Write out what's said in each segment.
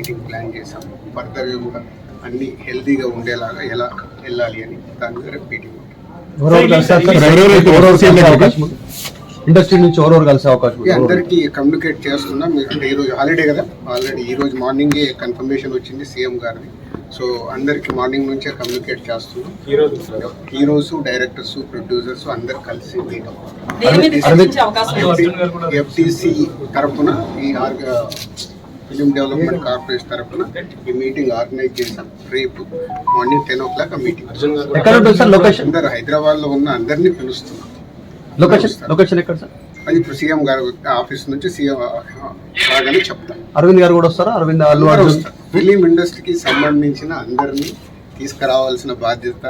Meeting plan చేసాం ఫర్దర్గా కూడా అన్ని హెల్తీగా ఉండేలాగా ఎలా వెళ్ళాలి అని దాని మీద రేపు మీటింగ్? ఇండస్ట్రీ నుంచి ఎవరెవరు కలిసే అవకాశం అందరికీ కమ్యూనికేట్ చేస్తున్నాం. మీరు అంటే ఈరోజు హాలిడే కదా? ఆల్రెడీ ఈ రోజు మార్నింగే కన్ఫర్మేషన్ వచ్చింది సీఎం గారిది. సో అందరికి మార్నింగ్ నుంచే కమ్యూనికేట్ చేస్తున్నాం. హీరోస్ డైరెక్టర్స్ ప్రొడ్యూసర్స్ అందరు కలిసి మీట్? ఎఫ్టీసీ తరఫున ఈ ఫిలిం డెవలప్మెంట్ కార్పొరేషన్ తరఫున ఈ మీటింగ్ ఆర్గనైజ్ చేశాం. రేపు మార్నింగ్ టెన్ ఓ క్లాక్ ఆ మీటింగ్ అందరు హైదరాబాద్లో ఉన్న అందరినీ పిలుస్తున్నాం. లొకేషన్ లొకేషన్ ఎక్కడ సార్? అది ఇప్పుడు సీఎం గారు ఆఫీస్ నుంచి సీఎం రాగానే చెప్తాం. అరవింద్ గారు కూడా వస్తారా? అరవింద్ అల్లు ఫిలిం ఇండస్ట్రీకి సంబంధించిన అందరినీ తీసుకురావాల్సిన బాధ్యత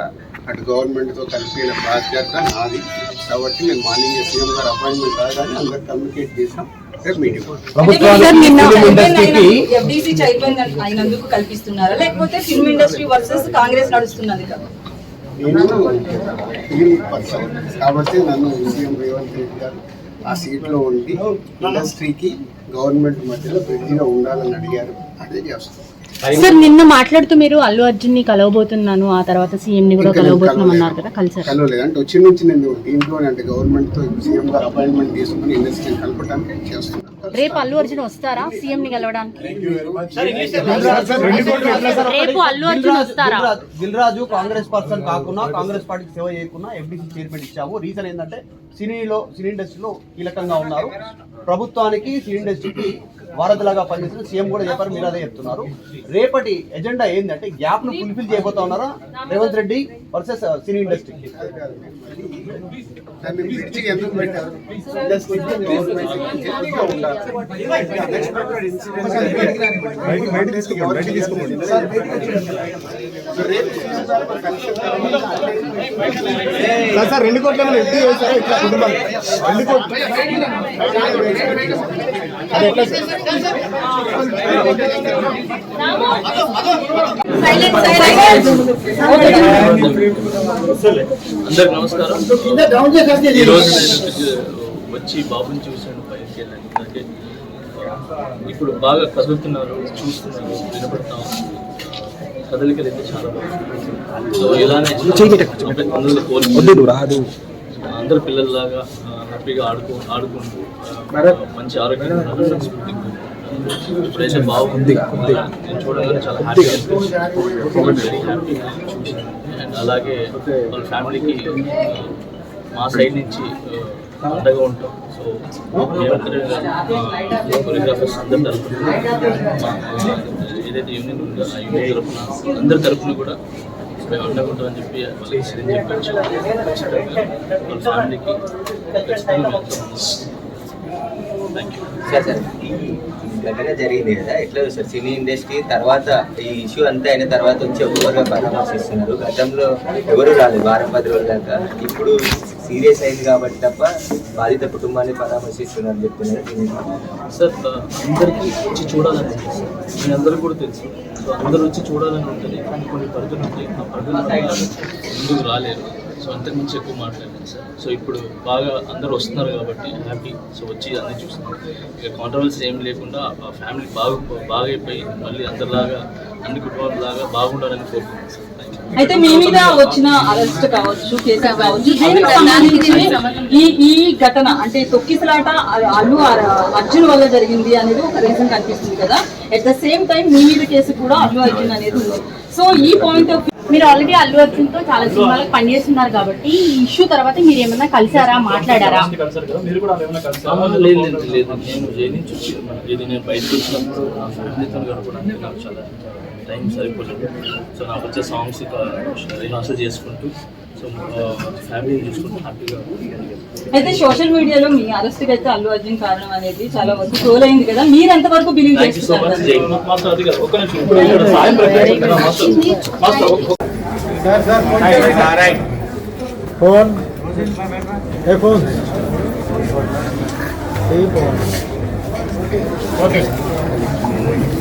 అటు గవర్నమెంట్తో కలిపిన బాధ్యత నాది. కాబట్టి నేను మార్నింగ్ సీఎం గారు అపాయింట్మెంట్ రాగానే అందరు కమ్యూనికేట్ చేసాం ఎఫ్డీసీ చైర్మన్ అయినందుకు కల్పిస్తున్నారా? లేకపోతే ఫిల్మ్ ఇండస్ట్రీ వర్సెస్ కాంగ్రెస్ నడుస్తున్నది కదా. నేను ఫిలిం పర్సన్ కాబట్టి నన్ను సీఎం రేవంత్ రెడ్డి గారు ఆ సీట్లో ఉండి ఇండస్ట్రీకి గవర్నమెంట్ మధ్యలో బ్రిడ్జిగా ఉండాలని అడిగారు. అదే చేస్తాం సార్ నిన్న మాట్లాడుతూ మీరు అల్లు అర్జున్ని కలవబోతున్నాను ఆ తర్వాత సీఎం ని కూడా కలవబోతున్నాం అన్నారు. కదా కలిసారు. కలవలేదు. అంటే వచ్చి నుంచి నేను దీంట్లోనే అంటే గవర్నమెంట్తో సీఎం గారు అపాయింట్మెంట్ తీసుకుని ఇండస్ట్రీని కలపడానికి చేస్తున్నాను. రేపు అల్లు అర్జున్ వస్తారా సీఎం ని కలవడానికి రేపు అల్లు అర్జున్ వస్తారా? దిల్- దిల్ రాజు కాంగ్రెస్ పర్సన్ కాకుండా కాంగ్రెస్ పార్టీకి సేవ చేయకుండా ఎఫ్డీసీ చైర్మన్ ఇచ్చాము రీజన్ ఏంటంటే సినీలో సినీ ఇండస్ట్రీలో కీలకంగా ఉన్నారు. ప్రభుత్వానికి సినీ ఇండస్ట్రీకి వారధిలాగా పనిచేసిన సీఎం కూడా చెప్పారు మీరు అదే చెప్తున్నారు. రేపటి ఎజెండా ఏంటంటే గ్యాప్ను ఫుల్ఫిల్ చేయబోతా ఉన్నారా? Revanth Reddy versus cine industry. Sir రెండు కోట్ల ఇట్లా కుటుంబాలు. రెండు కోట్లు. అది ఎట్లా సార్ అందరికి నమస్కారం ఈ రోజు నేను వచ్చి బాబుని చూశాను పైకి వెళ్ళాను అంటే ఇప్పుడు బాగా కదులుతున్నారు చూస్తున్నారు వినపడతా. కదలికలు అయితే చాలా బాగుంది సో ఇలానే అందరూ కోరుకుంటున్నారు. అందరు పిల్లల్లాగా హ్యాపీగా ఆడుకో ఆడుకుంటూ మంచి కోరుకుంటున్నాను. ఇప్పుడైతే బాగుంది. నేను చూడగానే చాలా అనిపించింది చూసాను అండ్ అలాగే వాళ్ళ ఫ్యామిలీకి మా సైడ్ నుంచి అండగా ఉంటాం. సో కొరియోగ్రాఫర్స్ అందరి తరఫున ఏదైతే యూనియన్ ఉందో ఆ యూనియన్ తరఫున అందరి తరఫున కూడా మేము అండగా ఉంటామని చెప్పి వాళ్ళకి సరే చెప్పి వచ్చాము. ఖచ్చితంగా వాళ్ళ ఫ్యామిలీకి ఖచ్చితంగా థ్యాంక్ యూ ఘటన జరిగింది కదా. ఎట్లా సార్ సినీ ఇండస్ట్రీ తర్వాత ఈ ఇష్యూ అంతా అయిన తర్వాత వచ్చి ఒక్కొక్కరుగా పరామర్శిస్తున్నారు. గతంలో ఎవరు రాలేదు వారం పది రోజుల దాకా. ఇప్పుడు సీరియస్ అయింది కాబట్టి తప్ప బాధిత కుటుంబాన్ని పరామర్శిస్తున్నారు చెప్తున్నారు సార్ అందరికీ వచ్చి చూడాలని మీ అందరికీ కూడా తెలుసు. సో అందరూ వచ్చి చూడాలని ఉంటుంది కానీ కొన్ని పరిధులు ఉంటాయి. ఆ పరిధులు ముందుకు రాలేరు సో అంతకుమించి ఎక్కువ మాట్లాడలేదు సార్ సో ఇప్పుడు బాగా అందరూ వస్తున్నారు కాబట్టి హ్యాపీ సో వచ్చి అన్నీ చూస్తున్నారు. ఇక కాంట్రవర్సీ ఏం లేకుండా ఆ ఫ్యామిలీ బాగా బాగా అయిపోయి మళ్ళీ అందరిలాగా అన్ని కుటుంబాలలాగా బాగుండాలని కోరుకుంటున్నాను సార్ అయితే మీ మీద వచ్చిన అరెస్ట్ కావచ్చు కేసు కావచ్చు దీనికి సంబంధించి ఈ ఈ ఘటన అంటే తొక్కిసలాట అల్లు అర్- అర్జున్ వల్ల జరిగింది అనేది ఒక రీజన్ కనిపిస్తుంది కదా. ఎట్ ద సేమ్ టైం మీ మీద కేసు కూడా అల్లు అర్జున్ అనేది ఉంది. సో ఈ పాయింట్ ఆఫ్ మీరు ఆల్రెడీ అల్లు అర్జున్తో చాలా సినిమాలకు పనిచేస్తున్నారు కాబట్టి ఈ ఇష్యూ తర్వాత మీరు ఏమన్నా కలిసారా మాట్లాడారా? కలిసారు కదా మీరు కూడా ఏమైనా కలిసారా? లేదు లేదు లేదు నేను జైలు నుంచి వచ్చి ఇది నేను బయటకు వచ్చినప్పుడు నా ఫ్యామిలీతో గడపడానికి నాకు చాలా టైం సరిపోలేదు. సో నాకు వచ్చే సాంగ్స్ రిహార్సల్ చేసుకుంటూ సో ఫ్యామిలీ చూసుకుంటూ హ్యాపీగా అయితే సోషల్ మీడియాలో మీ అరెస్ట్ అయితే అల్లు అర్జున్ కారణం అనేది చాలా వరకు ట్రోల్ అయింది కదా. మీరు బిలీవ్ సో మచ్ జై చేస్తున్నారు ఫోన్ ఏ ఫోన్. ఏ ఫోన్? ఓకే